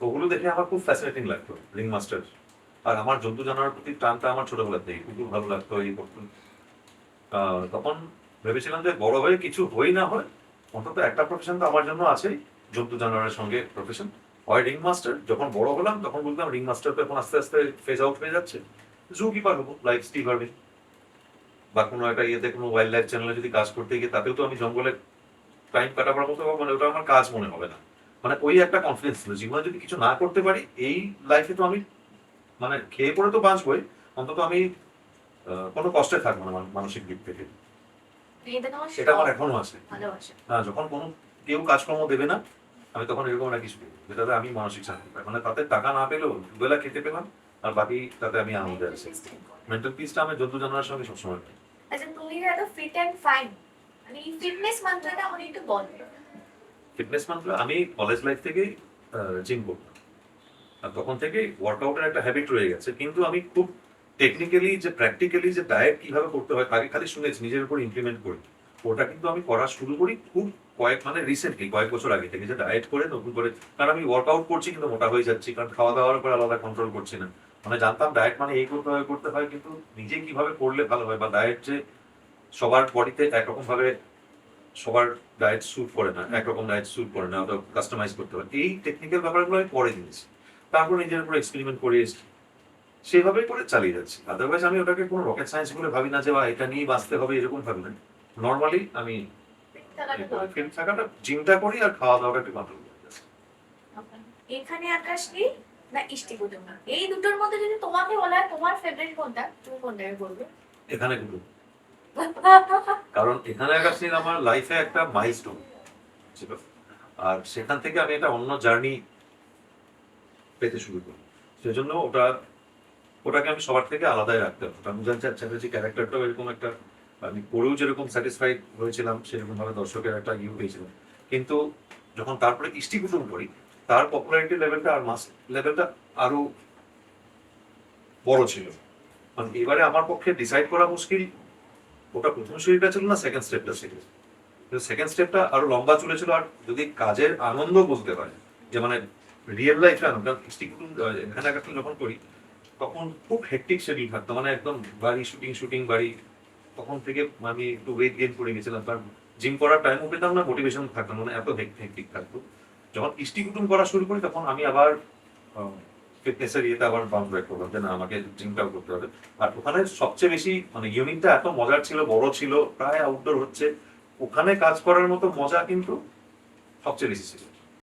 ওগুলো দেখে আমার খুব ফ্যাসিনেটিং লাগতো রিং মাস্টার আর আমার জন্তু জানোয়ার প্রতি টানটা আমার ছোটবেলার থেকে কুকুর ভালো লাগতো এই করতো আহ, তখন ভেবেছিলাম যে বড় হয়ে কিছু হই না হয় অন্তত একটা প্রফেশন তো আমার জন্য আছেই জন্তু জানোয়ারের সঙ্গে প্রফেশন হয় রিং মাস্টার যখন বড় হলাম তখন বলতাম রিং মাস্টার তো এখন আস্তে আস্তে ফেজ আউট হয়ে যাচ্ছে। জু কিপার হব লাইফ স্টিভ হারবে বা কোনো একটা ইয়েতে কোনো ওয়াইল্ড লাইফ চ্যানেলে যদি কাজ করতে গিয়ে তাতেও তো আমি জঙ্গলে টাইম কাটাবার মতো মানে ওটা আমার কাজ মনে হবে না। মানে ওই একটা কনফিডেন্স ছিল। জীবনে যদি কিছু না করতে পারি এই লাইফে তো আমি মানে খেয়ে পড়ে তো বাঁচবই। অন্তত আমি কোনো কষ্টে থাকব না মানসিক দিক থেকে। সেটা আমার এখনও আছে। হ্যাঁ যখন কোনো কেউ কাজকর্ম দেবে না আমি তখন এরকম একটা কিছু করি, যেটাতে আমি মানসিক শান্তি পাই। মানে তাতে টাকা না পেলেও দুবেলা খেতে পেলাম আর বাকি তাতে আমি আনন্দে আছি। মেন্টাল পিসটা আমি জন্তু জানোয়ারের সঙ্গে সবসময় পাই। আচ্ছা তুমি এত ফিট অ্যান্ড ফাইন মানে ফিটনেস মান্ত্রটা আমাকে একটু বল। ফিটনেস মাত্র আমি কলেজ লাইফ থেকেই জিম করতাম। আর তখন থেকে ওয়ার্কআউটের একটা হ্যাবিট রয়ে গেছে। কিন্তু আমি খুব টেকনিক্যালি যে প্র্যাকটিক্যালি যে ডায়েট কীভাবে করতে হয়, আগে খালি শুনেছি, নিজের উপর ইমপ্লিমেন্ট করি। ওটা কিন্তু আমি করা শুরু করি খুব কয়েক মানে রিসেন্টলি কয়েক বছর আগে থেকে যে ডায়েট করে, নতুন করে, কারণ আমি ওয়ার্কআউট করছি কিন্তু মোটা হয়ে যাচ্ছি, কারণ খাওয়া দাওয়ার উপর আলাদা কন্ট্রোল করছি না। মানে জানতাম ডায়েট মানে এই করতে হয় করতে হয়, কিন্তু নিজে কীভাবে করলে ভালো হয়, বা ডায়েট যে সবার বডিতে একরকম ভাবে সবার ডায়েট স্যুট করে না একরকম ডায়েট স্যুট করে না ওটা কাস্টমাইজ করতে হয় এই টেকনিক্যাল ব্যাপারগুলো আমি পরে দিয়েছি তারপর নিজের উপর এক্সপেরিমেন্ট করে এসেছি। সেভাবেই করে চালিয়ে যাচ্ছি। আদারওয়াইজ আমি ওটাকে কোনো রকেট সায়েন্স বলে ভাবি না যে বা এটা নিয়ে বাঁচতে হবে এরকম ভাবি না। নর্মালি আমি থাকাটা দরকার। ফিল্ম থাকাটা জিমটা করি আর খাওয়া দাওয়াটা একটু কন্ট্রোল এখানে আকাশ নেই না ইষ্টি কুটুম্বা এই দুটোর মধ্যে যদি তোমাকে বলা হয় তোমার ফেভারিট কোনটা? তুমি কোনটাকে বলবে এখানে কিন্তু কারণ এখানে আকাশের আমার লাইফে একটা মাইলস্টোন ছিল। আর সেখান থেকে আমি একটা অন্য জার্নি পেতে শুরু করি সেজন্য ওটা, ওটাকে আমি সবার থেকে আলাদাই রাখতে হবে। রমজান চ্যাটার্জি ক্যারেক্টারটাও এরকম একটা, আমি করেও যেরকম স্যাটিসফাইড হয়েছিলাম, সেরকম ভাবে দর্শকের একটা ইউ পেয়েছিলাম। কিন্তু যখন তারপরে ইষ্টি কুটুম করি, তার পপুলারিটি লেভেলটা আর মাস লেভেলটা আরও বড় ছিল। মানে এবারে আমার পক্ষে ডিসাইড করা মুশকিল ওটা প্রথম সিঁড়িটা ছিল না সেকেন্ড স্টেপটা ছিল। সেকেন্ড স্টেপটা আরও লম্বা চলেছিল আর যদি কাজের আনন্দ বলতে পারে যে মানে রিয়েল লাইফে আনন্দ একটা যখন করি তখন খুব হেকটিক শিডিউল থাকতো মানে একদম বাড়ি শুটিং শুটিং বাড়ি তখন থেকে আমি একটু ওয়েট গেইন করে গেছিলাম কারণ জিম করার টাইমও পেতাম না মোটিভেশন থাকতো না, মানে এত হেকটিক থাকতো। যখন ইষ্টি কুটুম করা শুরু করি তখন আমি আবার ফিটনেসের ইয়েতে আবার বাউন্ড ব্যাক করলাম যে না, আমাকে জিমটাও করতে হবে। আর ওখানে সবচেয়ে বেশি মানে ইউনিটটা এত মজার ছিল, বড় ছিল, প্রায় আউটডোর হচ্ছে। ওখানে কাজ করার মতো মজা কিন্তু সবচেয়ে বেশি ছিল।